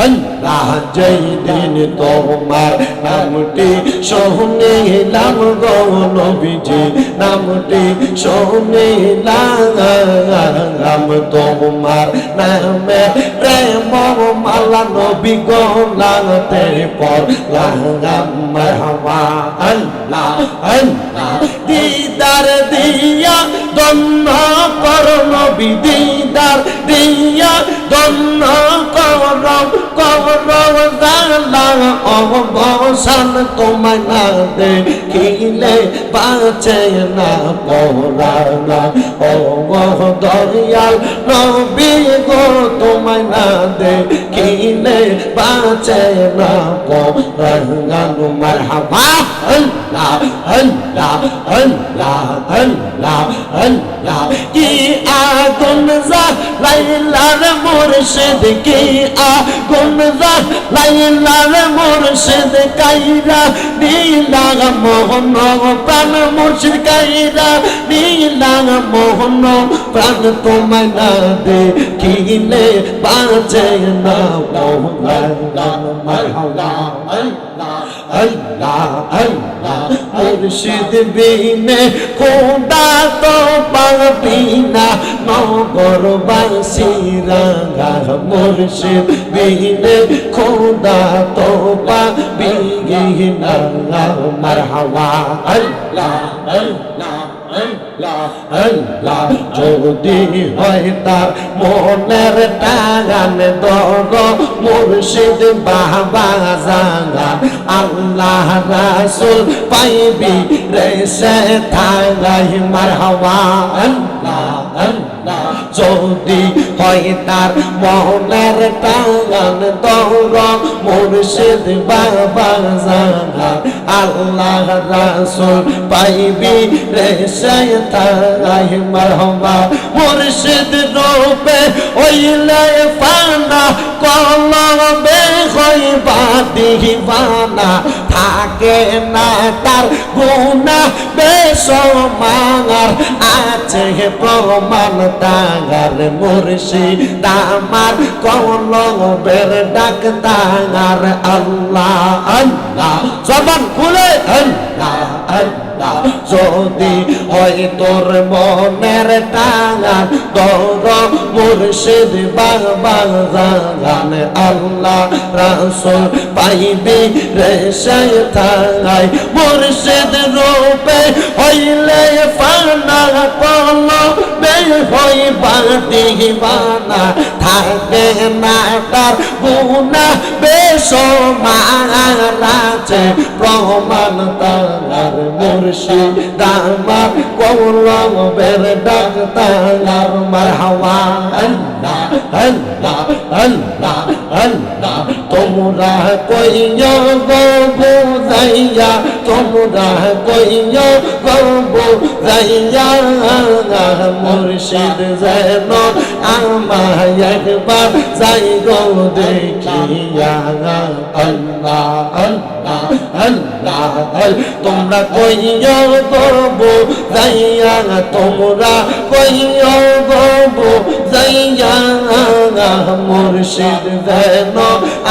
আল্লাহ যেই দিন তোমার নামটি শুনিলাম গো নবীজি, নামটি শুনিলাম তোমার নামে প্রেম মালা নবী গো লাগতে পর লাগাম মারহাবা আল্লাহ আল্লাহ, দিদার দিয়া দন্ন কর নবী দিদার দিয়া দন্ন কর কর জালা অবসান তোমায় না দেখিলে বাঁচে না পড়ানা ও দরিয়াল নবী গো, তোমায় না দেখিলে বাঁচে না পড়ানা মারহাবা, আল্লাহ আল্লাহ আল্লাহ আল্লাহ আল্লাহ। কি আগুন যা লাইলার মুর্শিদ, কি আগুন যা লাইলার মুর্শিদ কাইরা নীলা মোহন প্রাণ মুর্শিদ কাইরা নীলা মোহন প্রাণ তোমায় না দেখিলে বাঁচে না। মোহন মারহাবা আল্লাহ আল্লাহ, মুর্শিদ বিনে খোদা তো পাবি না। নগর বাসিরা মুর্শিদ বিনে খোদা তো পাবি না। মারহাবা। আল্লাহ আল্লাহ আল্লাহ। যদি হয় তার মনের টাগান দগ, মুর্শিদ বাবা জাগা আল্লাহ রাসুল পাইবি রে সে থাগাই মারহাবা, আল্লাহ আল্লাহ যদি হয় তার মনের টাগান দগ মুর্শিদ বাবা জাগান আল্লাহ রাসুল পাইবি রে শয়তাই মারহাবা। মুর্শিদ রূপে ওইলে ফানা কলবে হইবা দিবানা। থাকে না, তার গুণা বেসমার আছে প্রমাণ তাগার মুর্শিদ আমার কলবের ডাক তাগার আল্লাহ আল্লাহ, জবান খুলে, আল্লাহ আল্লাহ, যদি হয় তোর মনের টাঙান তোর মুর্শিদ বাবা জাগান আল্লাহ রাসূল পাইবি রে শয়তান। মুর্শিদ রূপে হইলে ফানা কল বে হইবা দিবানা। থাকে না তার গুণা বেসমারাছে প্রমাণ তার মুর্শিদ দামার কৌলম বের ডাক তার মারহাওয়া আল্লাহ আল্লাহ আল্লাহ আল্লাহ তোমরা কইয় গো বুঝাইয়া তোমরা কইয় গো বুঝাইয়া মুর্শিদ যেন আমায় একবার যাই গো দেখিয়া আল্লাহ আল্লাহ আল্লাহ তোমরা কইয় গো যাইয়া তোমরা কইয় গো যাইয়া মুর্শিদ যেন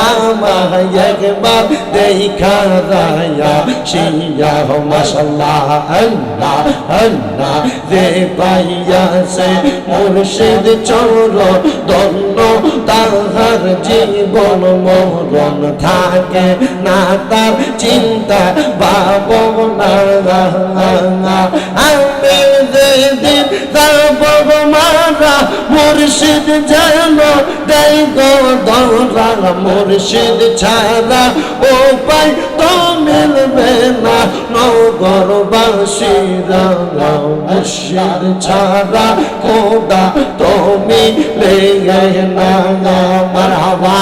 আমায় একবার দেখা যায়া। শিয়া, মাশাল্লাহ, আল্লাহ আল্লাহ, যে পাইয়াছে মুর্শিদ চোর দন্ন তাহার জীবন মরণ থাকে না তার চিন্তা, ভাবনা মুর্শিদ যেন দেয় গো দৌড়া মুর্শিদ ছাড়া পাই তো মিলবে না। নগরবাসীরা মুর্শিদ ছাড়া খোদা তো মিলে না মারহাবা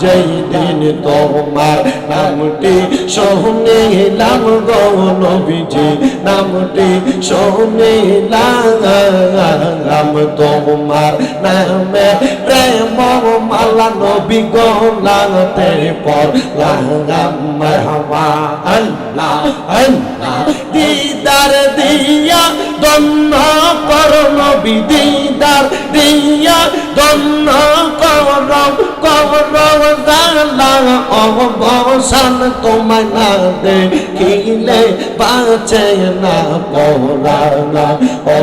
যেই দিন তোমার নামটি শুনিলাম গো নবীজি। নামটি শুনিলাম তোমার নামে প্রেম মালা নবী গো লাগতে পর লাগাম আল্লাহ আল্লাহ, দিদার দিয়া দন্ন কর নবী, দিদার দিয়া দন্ন করো Allah অবসান তোমায় না দেখিলে বাঁচে না পড়ানা ও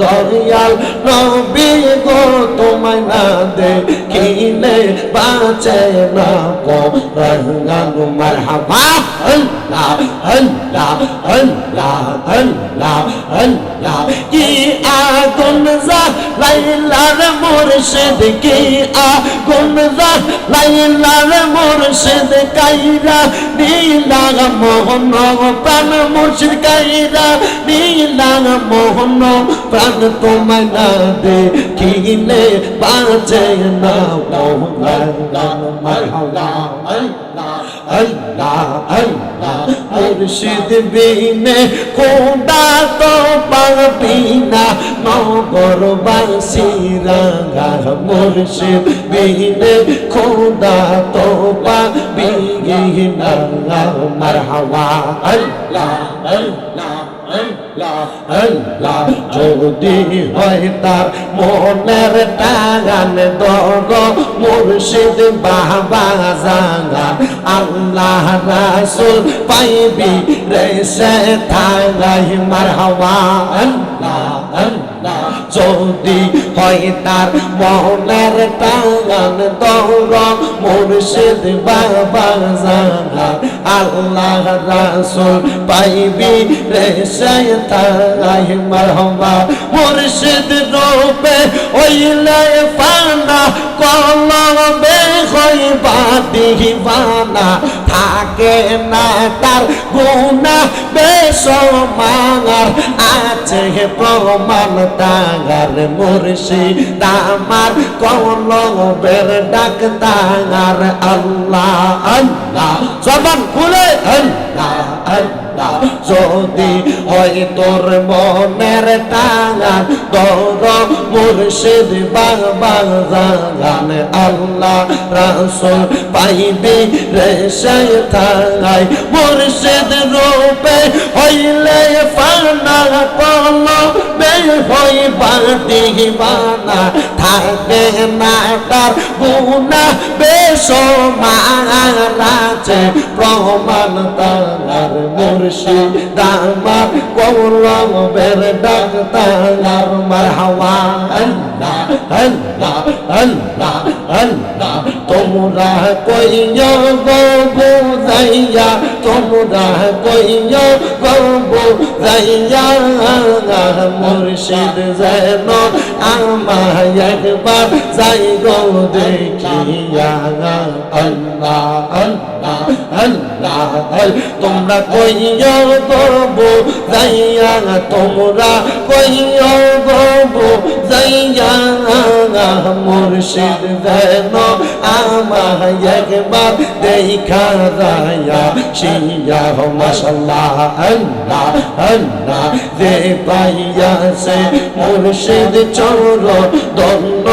দয়াল নবী গো তোমায় না দেখিলে বাঁচে না পড়ানা মারহাবা, আল্লাহ আল্লাহ আল্লাহ আল্লাহ আল্লাহ। কি আগুন যা লাইলার মুর্শিদ, কি আগুন যা লাইলার মুর্শিদ কাইরা নীলা মোহন প্রাণ মুর্শিদ কাইরা নীলা মোহন প্রাণ তোমায় না দেখিলে বাঁচে না মোহন আল্লাহ আল্লাহ মুর্শিদ বিনে খোদা তো বিনা মগর বাসিরা গার মুর্শিদ বিনে খোদা তো পাবিগিনা আল্লাহ মারহাবা আল্লাহ আল্লাহ। আল্লাহ যদি হয় তার মনের টাগান দগ মুর্শিদ বাবা জাগান, আল্লাহ রাসুল পাইবি রে সে থাগাই মারহাবা। আল্লাহ আল্লাহ যদি হয় তার মনের টাগান দৌর মুর্শিদ বাবা জাগান আল্লাহ রাসুল পাইবি রে শয়তাই মারহাবা। মুর্শিদ রূপে ওইলে ফানা কলবে হইবা দিবানা। থাকে না তার গুণা বেসমার আছে প্রমাণ তাগার মুর্শিদ আমার কলবের ডাক তাগার আল্লাহ আল্লাহ। জবান খুলে, আল্লাহ আল্লাহ। যদি হয় তোর মনের টাঙান তোর মুর্শিদ বাবার গান আল্লাহ রাসুল পাইবে রে থাই মুর্শিদ রূপে হইলে ফানা পল হই বাটি বানা থাকবে না তার গুণা বেশ মারা প্রমাণ তার মুর্শিদ আমার কৌরব বের ডাক তার মারহাওয়া আল্লাহ আল্লাহ আল্লাহ আল্লাহ, তোমরা কইয়া গো বুঝাইয়া তোমরা কইয়া গো বুঝাইয়া মুর্শিদ যেন আমায় একবার যাই গো দেখিয়া। আল্লাহ আল্লাহ তোমরা কইয়া গো যাইয়া তোমরা কইয়া গো যাইয়া মুর্শিদ যেন আমায় একবার দেখা যায়া। শিয়া মাশাল্লাহ আল্লাহ আল্লাহ, যে পাইয়াছে মুর্শিদ চোর দন্ন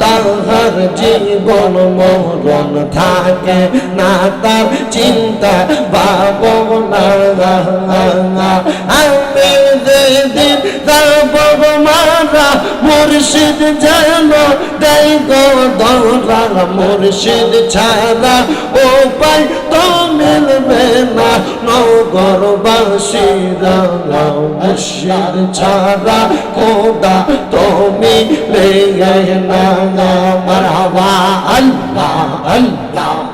তাহার জীবন মরণ থাকে না তার চিন্তা ভাবনা আমি যেদিন যাব মারা, মুর্শিদ যেন দেয় গো দৌড়া মুর্শিদ ছাড়া পাই তো মিলবে না। নগরবাসীরা মুর্শিদ ছাড়া খোদা তুমি লেগে না মারহাবা, আল্লাহ আল্লাহ।